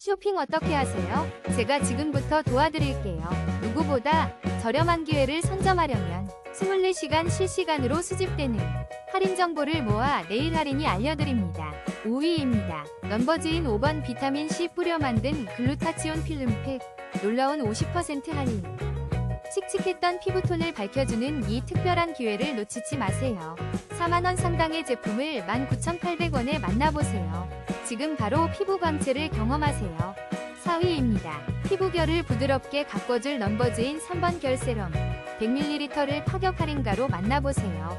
쇼핑 어떻게 하세요? 제가 지금부터 도와드릴게요. 누구보다 저렴한 기회를 선점하려면 24시간 실시간으로 수집되는 할인 정보를 모아 내일 할인이 알려드립니다. 5위입니다. 넘버즈인 5번 비타민C 뿌려 만든 글루타치온 필름팩 놀라운 50% 할인. 칙칙했던 피부톤을 밝혀주는 이 특별한 기회를 놓치지 마세요. 4만원 상당의 제품을 19,800원에 만나보세요. 지금 바로 피부 광채를 경험하세요. 4위입니다. 피부결을 부드럽게 가꿔줄 넘버즈인 3번 결 세럼 100ml를 파격 할인가로 만나보세요.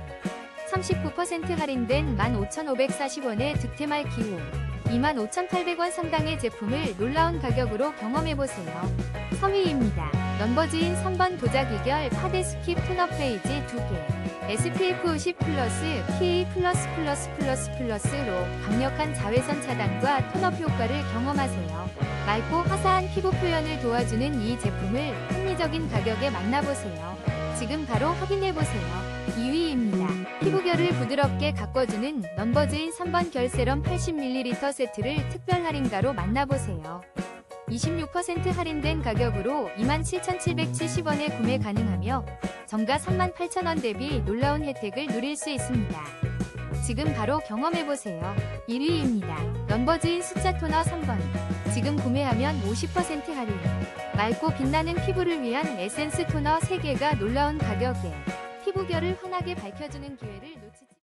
39% 할인된 15,540원의 득템할 기회 25,800원 상당의 제품을 놀라운 가격으로 경험해보세요. 3위입니다. 넘버즈인 3번 도자기 결 파데 스킵 톤업 페이지 2개 SPF 50 플러스 PA 플러스 플러스 플러스 플러스로 강력한 자외선 차단과 톤업 효과를 경험하세요. 맑고 화사한 피부 표현을 도와주는 이 제품을 합리적인 가격에 만나보세요. 지금 바로 확인해보세요. 2위입니다. 피부결을 부드럽게 가꿔주는 넘버즈인 3번 결 세럼 80ml 세트를 특별 할인가로 만나보세요. 26% 할인된 가격으로 27,770원에 구매 가능하며 정가 38,000원 대비 놀라운 혜택을 누릴 수 있습니다. 지금 바로 경험해보세요. 1위입니다. 넘버즈인 숫자 토너 3번. 지금 구매하면 50% 할인. 맑고 빛나는 피부를 위한 에센스 토너 3개가 놀라운 가격에 피부결을 환하게 밝혀주는 기회를 놓치지